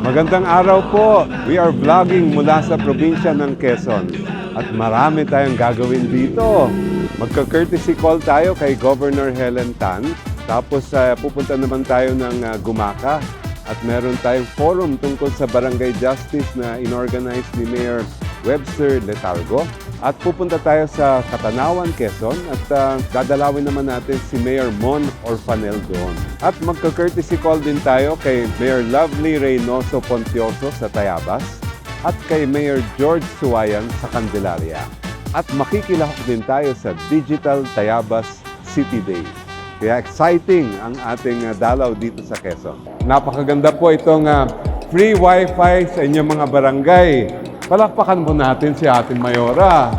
Magandang araw po. We are vlogging mula sa probinsya ng Quezon. At marami tayong gagawin dito. Magka-courtesy call tayo kay Governor Helen Tan. Tapos ah, pupunta naman tayo ng ah, Gumaka. At meron tayong forum tungkol sa barangay justice na inorganize ni Mayor Webster Letargo. At pupunta tayo sa Katanawan, Quezon at ah, dadalawin naman natin si Mayor Mon Orfanel doon. At magka-courtesy call din tayo kay Mayor Lovely Reynoso Pontioso sa Tayabas at kay Mayor George Suwayan sa Candelaria. At makikilahok din tayo sa Digital Tayabas City Day. Kaya exciting ang ating ah, dalaw dito sa Quezon. Napakaganda po itong ah, free wifi sa inyong mga barangay. Palakpakan po natin si ating Mayora.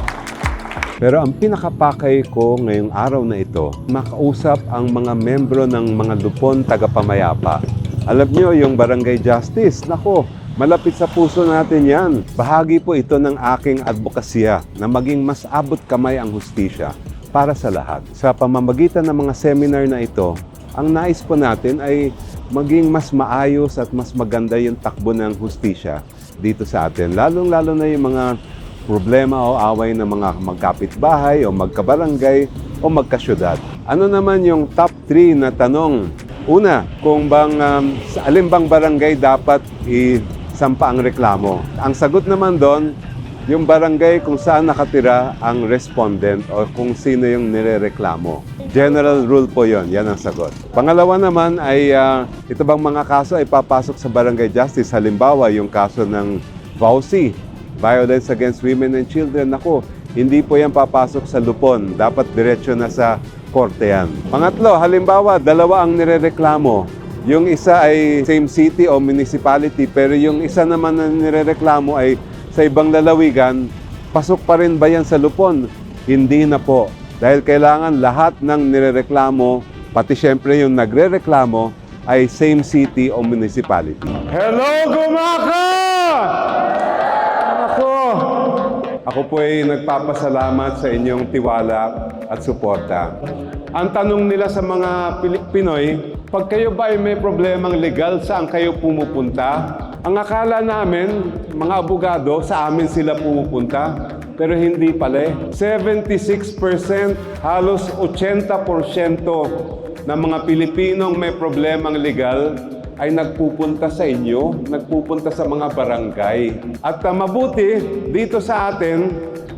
Pero ang pinakapakay ko ngayong araw na ito, makausap ang mga membro ng mga lupon tagapamayapa. Alam niyo, yung barangay justice, nako, malapit sa puso natin yan. Bahagi po ito ng aking advokasya na maging mas abot kamay ang hustisya para sa lahat. Sa pamamagitan ng mga seminar na ito, ang nais po natin ay maging mas maayos at mas maganda yung takbo ng hustisya dito sa atin. Lalong-lalo na yung mga problema o away ng mga magkapitbahay o magkabarangay o magkasyudad. Ano naman yung top 3 na tanong? Una, kung bang um, sa alin bang barangay dapat isampa ang reklamo? Ang sagot naman doon, yung barangay kung saan nakatira ang respondent o kung sino yung nirereklamo. General rule po yon, yan ang sagot. Pangalawa naman ay ah, ito bang mga kaso ay papasok sa barangay justice. Halimbawa, yung kaso ng VAUSI, Violence Against Women and Children. Ako, hindi po yan papasok sa lupon. Dapat diretsyo na sa korte yan. Pangatlo, halimbawa, dalawa ang nirereklamo. Yung isa ay same city o municipality, pero yung isa naman na nirereklamo ay sa ibang lalawigan, pasok pa rin ba yan sa lupon? Hindi na po. Dahil kailangan lahat ng nirereklamo, pati syempre yung nagrereklamo, ay same city o municipality. Hello, Gumaka! Ako! Ako po ay nagpapasalamat sa inyong tiwala at suporta. Ang tanong nila sa mga Pinoy, pag kayo ba ay may problemang legal, saan kayo pumupunta? Ang akala namin, mga abogado, sa amin sila pumupunta. Pero hindi pala eh. 76%, halos 80% ng mga Pilipinong may problemang legal ay nagpupunta sa inyo, nagpupunta sa mga barangay. At uh, mabuti, dito sa atin,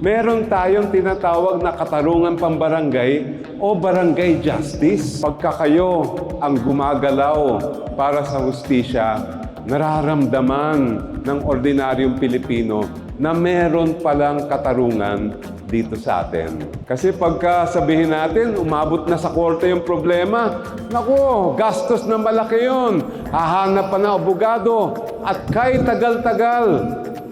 meron tayong tinatawag na katarungan pambarangay o barangay justice. Pagka kayo ang gumagalaw para sa hustisya, nararamdaman ng ordinaryong Pilipino na meron palang katarungan dito sa atin. Kasi pagka sabihin natin, umabot na sa korte yung problema, naku, gastos na malaki yun. Hahanap pa na abogado. At kahit tagal-tagal,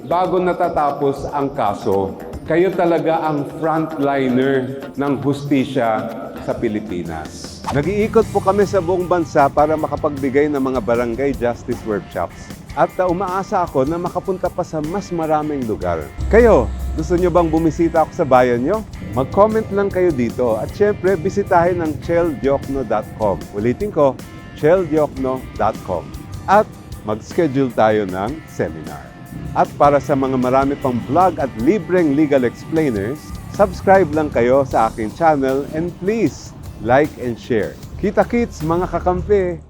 bago natatapos ang kaso, kayo talaga ang frontliner ng hustisya sa Pilipinas. Nag-iikot po kami sa buong bansa para makapagbigay ng mga barangay justice workshops. At uh, umaasa ako na makapunta pa sa mas maraming lugar. Kayo, gusto nyo bang bumisita ako sa bayan nyo? Mag-comment lang kayo dito at syempre bisitahin ang cheldiokno.com. Ulitin ko, cheldiokno.com. At mag-schedule tayo ng seminar. At para sa mga marami pang vlog at libreng legal explainers, subscribe lang kayo sa aking channel and please like and share. Kita kits mga kakampi!